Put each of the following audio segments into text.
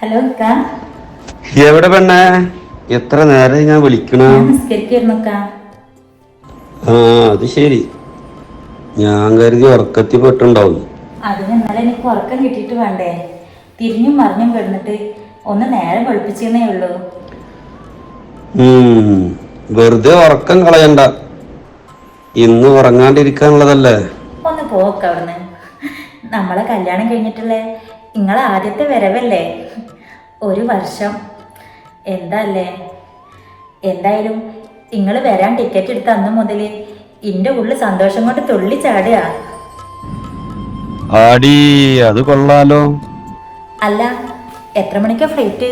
Hello എവിടെ പെണ്ണേ? എത്ര നേരം ഞാൻ വിളിക്കണ? ആ അത് ശരി. ഞാൻ കരുതി ഉറക്കത്തി പെട്ടുണ്ടാവും. അതിന് ഇന്നലെ എനിക്ക് ഉറക്കം കിട്ടിയിട്ട് വേണ്ടേ? തിരിഞ്ഞും മറിഞ്ഞും കിടന്നിട്ട് ഒന്ന് നേരെ വെളുപ്പിച്ചെന്നേ ഉള്ളൂ. വെറുതെ ഉറക്കം കളയണ്ട. ഇന്ന് ഉറങ്ങാണ്ടിരിക്കാനുള്ളതല്ലേ? ഒന്ന് പോക്ക് അവിടുന്ന്. നമ്മളെ കല്യാണം കഴിഞ്ഞിട്ടല്ലേ നിങ്ങളെ ആദ്യത്തെ വരവല്ലേ? ഒരു വർഷം. എന്താല്ലേ? എന്തായാലും നിങ്ങൾ വരാൻ ടിക്കറ്റ് എടുത്ത അന്ന് മുതൽ എന്റെ ഉള്ളിൽ സന്തോഷം കൊണ്ട് തുള്ളി ചാടുക. ആടി അത് കൊള്ളാലോ. അല്ല എത്ര മണിക്കാ ഫ്ലൈറ്റ്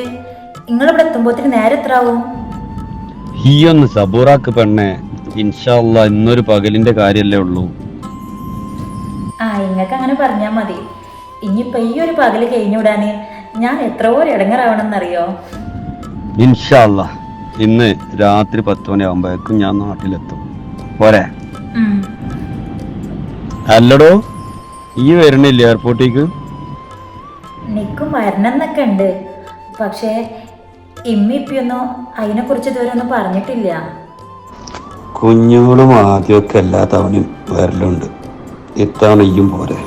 നിങ്ങൾ ഇവിടെ എത്തുമ്പോത്തിന് നേരെ എത്ര ആവും ഈ ഒന്ന് സബൂറാക്ക് പെണ്ണേ ഇൻഷാല്ല ഇന്നൊരു പകലിന്റെ കാര്യല്ലേ ഉള്ളൂ. ആ ഇങ്ങക്ക് അങ്ങനെ പറഞ്ഞാൽ മതി. ഇനിയിപ്പോ ഈ ഒരു പകൽ കഴിഞ്ഞുവിടാന് ഞാൻ എത്ര എത്രയോ ഇടങ്ങറാവണമെന്നറിയോ? ഇൻഷാല്ല ഇന്ന് രാത്രി പത്ത് മണിയാകുമ്പോഴേക്കും ഞാൻ നാട്ടിലെത്തും. പോരെ? അല്ലടോ ഈ വരണില്ല എയർപോർട്ടേക്ക് നിക്കും വരണമെന്നൊക്കെ ഉണ്ട്. പക്ഷേ ഇമ്മി ഇപ്പിയൊന്നും അതിനെക്കുറിച്ച് ഇതുവരെ ഒന്നും പറഞ്ഞിട്ടില്ല. കുഞ്ഞുങ്ങളും ആദ്യമൊക്കെ എല്ലാ തവണയും വരലുണ്ട്. ഇത്തവണ ഇയും പോരെ.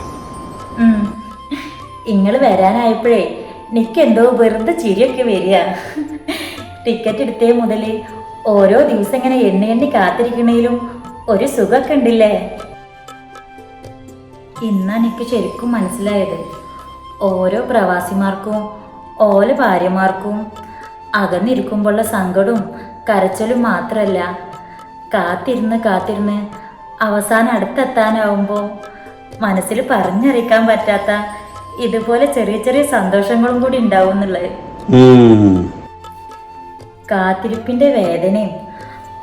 നിങ്ങൾ വരാനായപ്പോഴേ നിക്കെന്തോ വെറുതെ ചിരിയൊക്കെ വരിക. ടിക്കറ്റ് എടുത്തേ മുതൽ ഓരോ ദിവസം ഇങ്ങനെ എണ്ണി എണ്ണി കാത്തിരിക്കണേലും ഒരു സുഖമൊക്കെ ഉണ്ടില്ലേ? ഇന്നാണ് എനിക്ക് ശരിക്കും മനസ്സിലായത്. ഓരോ പ്രവാസിമാർക്കും ഓരോ ഭാര്യമാർക്കും അകന്നിരിക്കുമ്പോഴുള്ള സങ്കടവും കരച്ചലും മാത്രമല്ല കാത്തിരുന്ന് കാത്തിരുന്ന് അവസാനം അടുത്തെത്താനാവുമ്പോൾ മനസ്സിൽ പറഞ്ഞറിയിക്കാൻ പറ്റാത്ത ഇതുപോലെ ചെറിയ ചെറിയ സന്തോഷങ്ങളും കൂടി ഉണ്ടാവും എന്നുള്ളത്. കാത്തിരിപ്പിന്റെ വേദനയും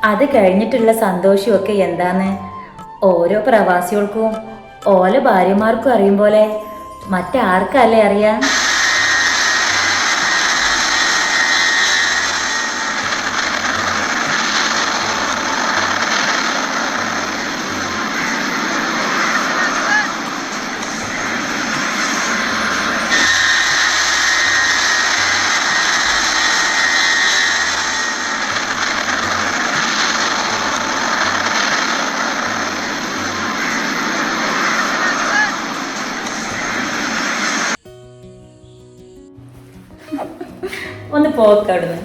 അത് കഴിഞ്ഞിട്ടുള്ള സന്തോഷവും ഒക്കെ എന്താന്ന് ഓരോ പ്രവാസികൾക്കും ഓല ഭാര്യമാർക്കും അറിയും പോലെ മറ്റാർക്കല്ലേ അറിയാം ഒന്ന് പോക്ക് അവിടുന്ന്.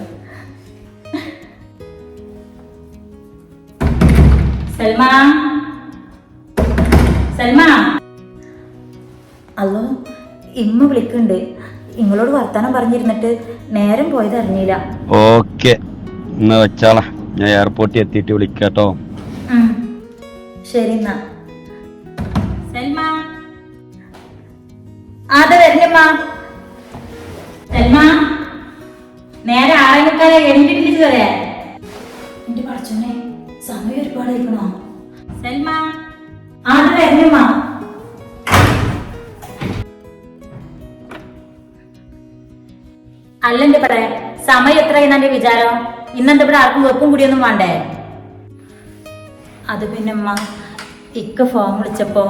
സൽമ. സൽമ. അല്ലോ ഇമ്മ വിളിക്കുന്നുണ്ട് നിങ്ങളോട് വർത്താനം പറഞ്ഞിരുന്നിട്ട് നേരം പോയത് അറിഞ്ഞില്ല. ഓക്കെ. എന്നാ വെച്ചാളാ. ഞാൻ എയർപോർട്ടിൽ എത്തിയിട്ട് വിളിക്കാട്ടോ. ശരി എന്നാ. സൽമ. അതെ വരുന്നമ്മ സൽമ. നേരെ ആറേ മുക്കാലെ എഴുതിട്ടില്ല വരെ എന്റെ പഠിച്ചോനെ സമയം ഒരുപാട് ഇരിക്കണോ സൽമ. അത് വരുന്നമ്മ അല്ലെന്റെ പറ സമയം എത്ര എന്നെ വിചാരം? ഇന്നെന്റെ ഇവിടെ ആർക്കും വെപ്പും കൂടിയൊന്നും വേണ്ടേ? അത് പിന്നെ അമ്മ ഇക്ക ഫോൺ വിളിച്ചപ്പോ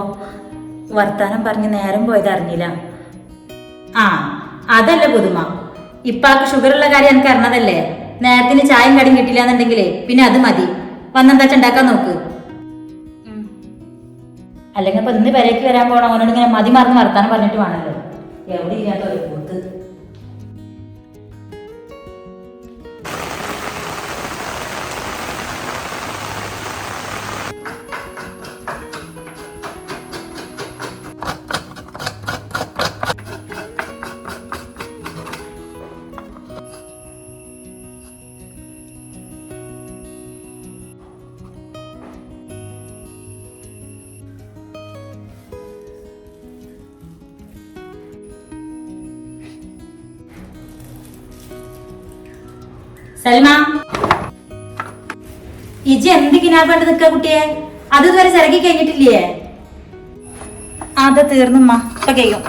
വർത്താനം പറഞ്ഞ് നേരം പോയത് അറിഞ്ഞില്ല. ആ അതല്ല പുതുമ. ഇപ്പാക്ക് ഷുഗർ ഉള്ള കാര്യം എനിക്ക് അറിഞ്ഞതല്ലേ? നേരത്തിന് ചായയും കടിയും കിട്ടില്ല എന്നുണ്ടെങ്കിലേ പിന്നെ അത് മതി. വന്നെന്താ ഉണ്ടാക്കാൻ നോക്ക്. അല്ലെങ്കിൽ ഇപ്പൊ ഇന്ന് പെരേക്ക് വരാൻ പോകണം അവനോട് ഇങ്ങനെ മതി മറന്ന് വർത്താനം പറഞ്ഞിട്ട് വേണമല്ലോ എവിടെ ഇല്ലാത്ത സൽമ. ഇജി എന്ത് കിനാപ്പണ്ട് നിക്ക കുട്ടിയെ? അത് ഇതുവരെ ചിറകി കഴിഞ്ഞിട്ടില്ലേ? അത് തീർന്നുമ്മ ഇപ്പൊ കഴിയും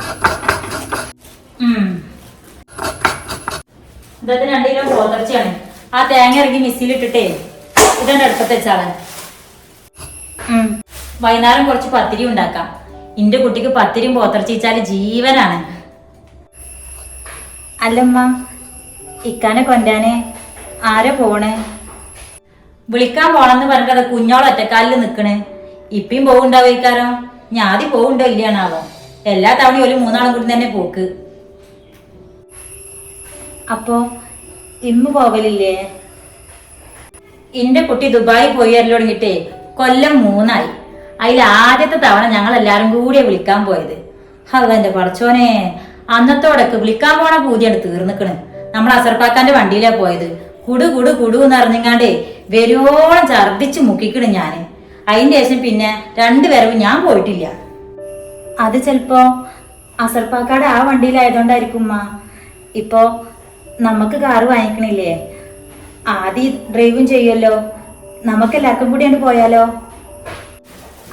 ഇതൊക്കെ രണ്ടു കിലോ പോതർച്ചയാണ് ആ തേങ്ങ ഇറങ്ങി മിസ്സിയിൽ ഇട്ടിട്ടേ ഇതെന്റെ അടുപ്പത്ത് വെച്ചാളെ. വൈകുന്നേരം കുറച്ച് പത്തിരി ഉണ്ടാക്കാം. എന്റെ കുട്ടിക്ക് പത്തിരിയും പോത്തർച്ചിച്ചാൽ ജീവനാണ്. അല്ലമ്മ ഇക്കാനെ കൊണ്ടാന്. ആരെ പോണേ? വിളിക്കാൻ പോണെന്ന് പറഞ്ഞിട്ട് അത് കുഞ്ഞോളം ഒറ്റക്കാലിൽ നിക്കണ്. പോകുണ്ടോ വൈകാരോ ഇക്കാരം. ഞാൻ ആദ്യം പോവുണ്ടോ ഇല്ലയാണാവോ എല്ലാ തവണയും ഒരു മൂന്നാളും കൂടി തന്നെ പോക്ക്. അപ്പോ ഇമ്മ പോവലില്ലേ? എന്റെ കുട്ടി ദുബായി പോയി വരൽ തുടങ്ങിട്ടേ കൊല്ലം മൂന്നായി. അതിൽ ആദ്യത്തെ തവണ ഞങ്ങൾ എല്ലാരും കൂടിയ വിളിക്കാൻ പോയത്. അതെന്റെ പടച്ചോനെ. അന്നത്തോടൊക്കെ വിളിക്കാൻ പോണ പൂതിയാണ് തീർന്നിക്കണ്. നമ്മൾ അസർപ്പാക്കാന്റെ വണ്ടിയിലാ പോയത്. കുടു കുടു കുടു എന്ന് അറിഞ്ഞങ്ങാണ്ടേ വരുവോളം ഛർദിച്ച് മുക്കിക്കണ് ഞാൻ. അതിന്റെ ശേഷം പിന്നെ രണ്ടു വരവ് ഞാൻ പോയിട്ടില്ല. അത് ചിലപ്പോ അസർപ്പാക്കാട് ആ വണ്ടിയിലായതുകൊണ്ടായിരിക്കും ഉമ്മ. ഇപ്പോ നമുക്ക് കാറ് വാങ്ങിക്കണില്ലേ? ആദ്യം ഡ്രൈവും ചെയ്യുമല്ലോ നമുക്ക് എല്ലാവർക്കും കൂടിയാണ് പോയാലോ?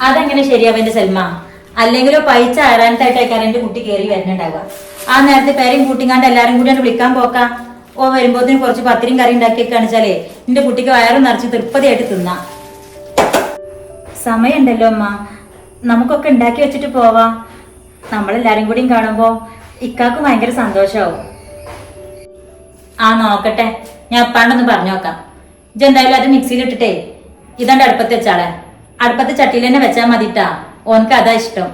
അതെങ്ങനെ ശരിയാവേണ്ട സൽമ? അല്ലെങ്കിലോ പൈസ ആറാനത്തായിട്ടേക്കാരം കുട്ടി കയറി വരുന്നുണ്ടാവുക ആ നേരത്തെ പേരും കൂട്ടിങ്ങാണ്ട് എല്ലാരും കൂടിയാണ് വിളിക്കാൻ പോക്കാം. ഓ വരുമ്പോത്തിന് കുറച്ച് പത്തിരിയും കറി ഉണ്ടാക്കി കാണിച്ചാലേ എന്റെ കുട്ടിക്ക് വയറും നിറച്ച് തൃപ്തിയായിട്ട് തിന്നാം. സമയമുണ്ടല്ലോ അമ്മ. നമുക്കൊക്കെ ഉണ്ടാക്കി വെച്ചിട്ട് പോവാ. നമ്മളെല്ലാരും കൂടിയും കാണുമ്പോ ഇക്കാക്ക് ഭയങ്കര സന്തോഷാവും. ആ നോക്കട്ടെ. ഞാൻ അപ്പാണ്ടൊന്ന് പറഞ്ഞു നോക്കാം. ഇജ്ജ് എന്തായാലും അത് മിക്സിയിൽ ഇട്ടിട്ടേ. ഇതാണ്ട് അടുപ്പത്ത് വെച്ചാളെ. അടുപ്പത്ത് ചട്ടിയിൽ തന്നെ വെച്ചാൽ മതിട്ടാ. ഓനക്ക് അതാ ഇഷ്ടം.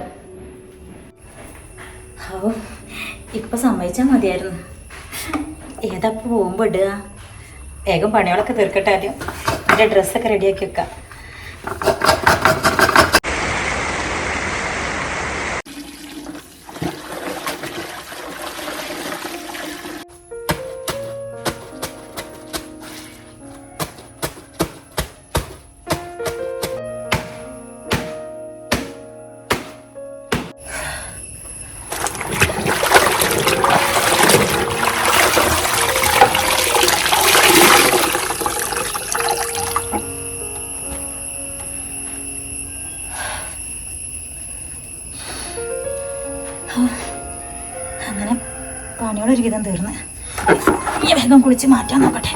ഇപ്പൊ സമ്മതിച്ചാ മതിയായിരുന്നു. ഏതപ്പോ പോകുമ്പോ ഇടുക? വേഗം പണികളൊക്കെ തീർക്കട്ടെ ആദ്യം. എന്റെ ഡ്രസ്സൊക്കെ റെഡിയാക്കി വെക്കാം. അങ്ങനെ പണിയോടെ ഒരു വിധം തീർന്ന് ഈ വേഗം കുളിച്ച് മാറ്റാൻ നോക്കട്ടെ.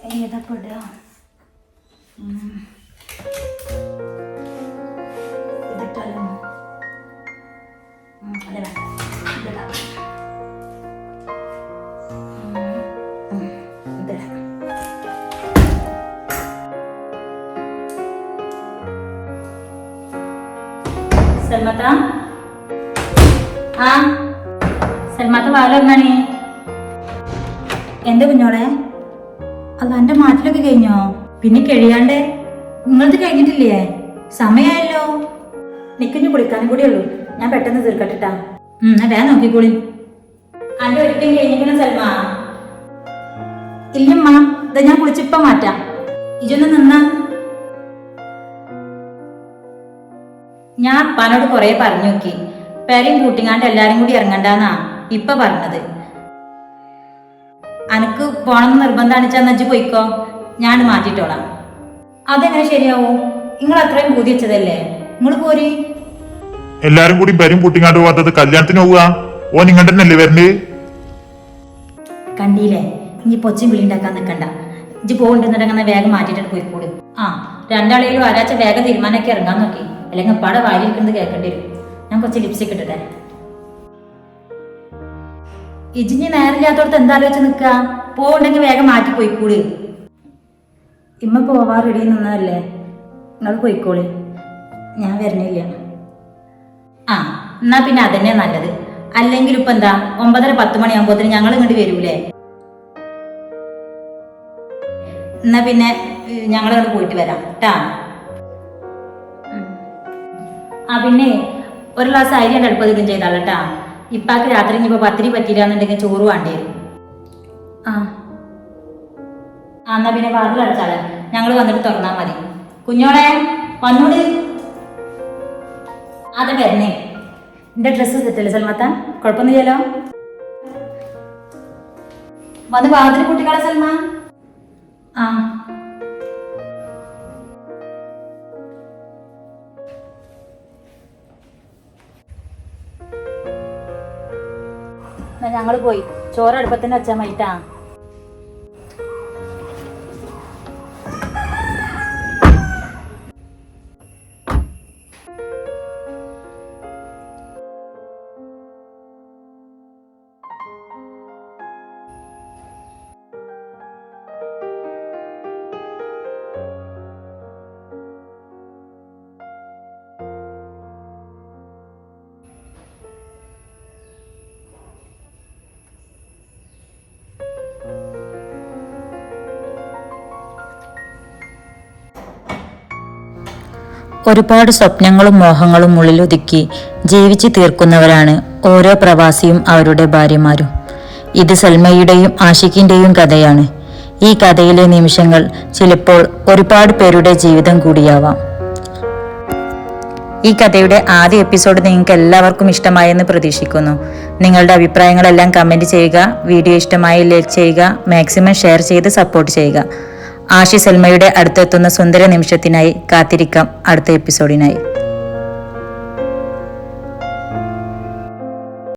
ഞാൻ ഏതാ പെടുക? സൽമത്ത വാലെന്നാണേ എന്റെ കുഞ്ഞോളെ അല്ല എന്റെ മാറ്റിലൊക്കെ കഴിഞ്ഞോ? പിന്നെ കഴിയാണ്ട്. നിങ്ങളത് കഴിഞ്ഞിട്ടില്ലേ? സമയമായല്ലോ നിക്കുഞ്ഞു കുളിക്കാനും കൂടി ഉള്ളൂ. ഞാൻ പെട്ടെന്ന് തീർക്കട്ടിട്ടാ. എന്നാ വേഗം നോക്കിക്കോളി. അന്റെ ഒരിക്കലും കഴിഞ്ഞിരിക്കുന്ന സൽമ ഇല്ലമ്മ ഇതാ ഞാൻ കുളിച്ചിപ്പ മാറ്റാം. ഇജൊന്ന് നിന്ന. ഞാൻ അപ്പാനോട് കുറെ പറഞ്ഞു നോക്കി പെരയും കൂട്ടിങ്ങാണ്ട് എല്ലാരും കൂടി ഇറങ്ങണ്ടാന്നാ. ഇപ്പൊ പറഞ്ഞത്. അനക്ക് പോണമെന്ന് നിർബന്ധാണിച്ചാ നജ്ജ് പോയിക്കോ? ഞാൻ മാറ്റിട്ടോളാം. അതെങ്ങനെ ശരിയാവും? നിങ്ങൾ അത്രയും ബൂതി വെച്ചതല്ലേ? നിങ്ങൾ പോരി. എല്ലാരും കൂടി വരും കൂട്ടിങ്ങാണ്ട് പോകാത്തത് കല്യാണത്തിന് പോവുക ഓൻ തന്നെ തന്നെയല്ലേ വരണ്ടേ കണ്ടില്ലേ ഇനി പൊച്ചും വിളി ഉണ്ടാക്കാൻ നിൽക്കണ്ട ഇജ്ജ് പോകണ്ടെന്നുണ്ടെങ്കിൽ വേഗം മാറ്റിയിട്ട് പോയിക്കൂട്. ആ രണ്ടാളേലും ആരാച്ച വേഗം തീരുമാനമൊക്കെ ഇറങ്ങാൻ നോക്കി. അല്ലെങ്കിൽ അപ്പാടെ വാരിയിരിക്കുന്നത് കേൾക്കേണ്ടി വരും. ഞാൻ കുറച്ച് ലിപ്സ്റ്റിക് ഇട്ടിട്ടെ. ഇജിഞ്ഞ് നേരില്ലാത്തോടത്ത് എന്താലോചിച്ച് നിൽക്കുക പോവുണ്ടെങ്കിൽ വേഗം മാറ്റി പോയിക്കൂടി. ഇമ്മ പോവാ റെഡി നിന്നതല്ലേ? നിങ്ങൾ പോയിക്കോളി. ഞാൻ വരണില്ല. ആ എന്നാ പിന്നെ അതന്നെ നല്ലത്. അല്ലെങ്കിൽ ഇപ്പൊ എന്താ? ഒമ്പതര പത്ത് മണിയാകുമ്പോത്തിന് ഞങ്ങൾ ഇങ്ങോട്ട് വരൂലേ? എന്നാ പിന്നെ ഞങ്ങൾ അങ്ങോട്ട് പോയിട്ട് വരാം. കേട്ടാ ആ പിന്നെ ഒരു ഗ്ലാസ് അരി ഉണ്ട് അടുപ്പതിലും ഇപ്പാക്ക് രാത്രി ഇനിയിപ്പോ പത്തിരി പറ്റിയില്ല എന്നുണ്ടെങ്കിൽ ചോറ് വേണ്ടി? ആ. എന്നാ പിന്നെ വാതിൽ അടച്ചാൽ ഞങ്ങൾ വന്നിട്ട് തുറന്നാ മതി. കുഞ്ഞോളെ വന്നോട്. അതെ വരണേ. എന്റെ ഡ്രസ്സ് സെറ്റല്ലേ സൽമത്ത? ചെയ്യലോ വന്ന് വാതിൽ കുട്ടികളെ സൽമാ. ആ. ഞങ്ങൾ പോയി. ചോറ് അടുപ്പത്തിന്റെ അച്ഛൻ മൈറ്റാ ഒരുപാട് സ്വപ്നങ്ങളും മോഹങ്ങളും ഉള്ളിലൊതുക്കി ജീവിച്ചു തീർക്കുന്നവരാണ് ഓരോ പ്രവാസിയും അവരുടെ ഭാര്യമാരും. ഇത് സൽമയുടെയും ആഷിഖിന്റെയും കഥയാണ്. ഈ കഥയിലെ നിമിഷങ്ങൾ ചിലപ്പോൾ ഒരുപാട് പേരുടെ ജീവിതം കൂടിയാവാം. ഈ കഥയുടെ ആദ്യ എപ്പിസോഡ് നിങ്ങൾക്ക് എല്ലാവർക്കും ഇഷ്ടമായെന്ന് പ്രതീക്ഷിക്കുന്നു. നിങ്ങളുടെ അഭിപ്രായങ്ങളെല്ലാം കമന്റ് ചെയ്യുക വീഡിയോ ഇഷ്ടമായി ലൈക്ക് ചെയ്യുക മാക്സിമം ഷെയർ ചെയ്ത് സപ്പോർട്ട് ചെയ്യുക. ആഷി സൽമയുടെ അടുത്തെത്തുന്ന സുന്ദര നിമിഷത്തിനായി കാത്തിരിക്കാം അടുത്ത എപ്പിസോഡിനായി.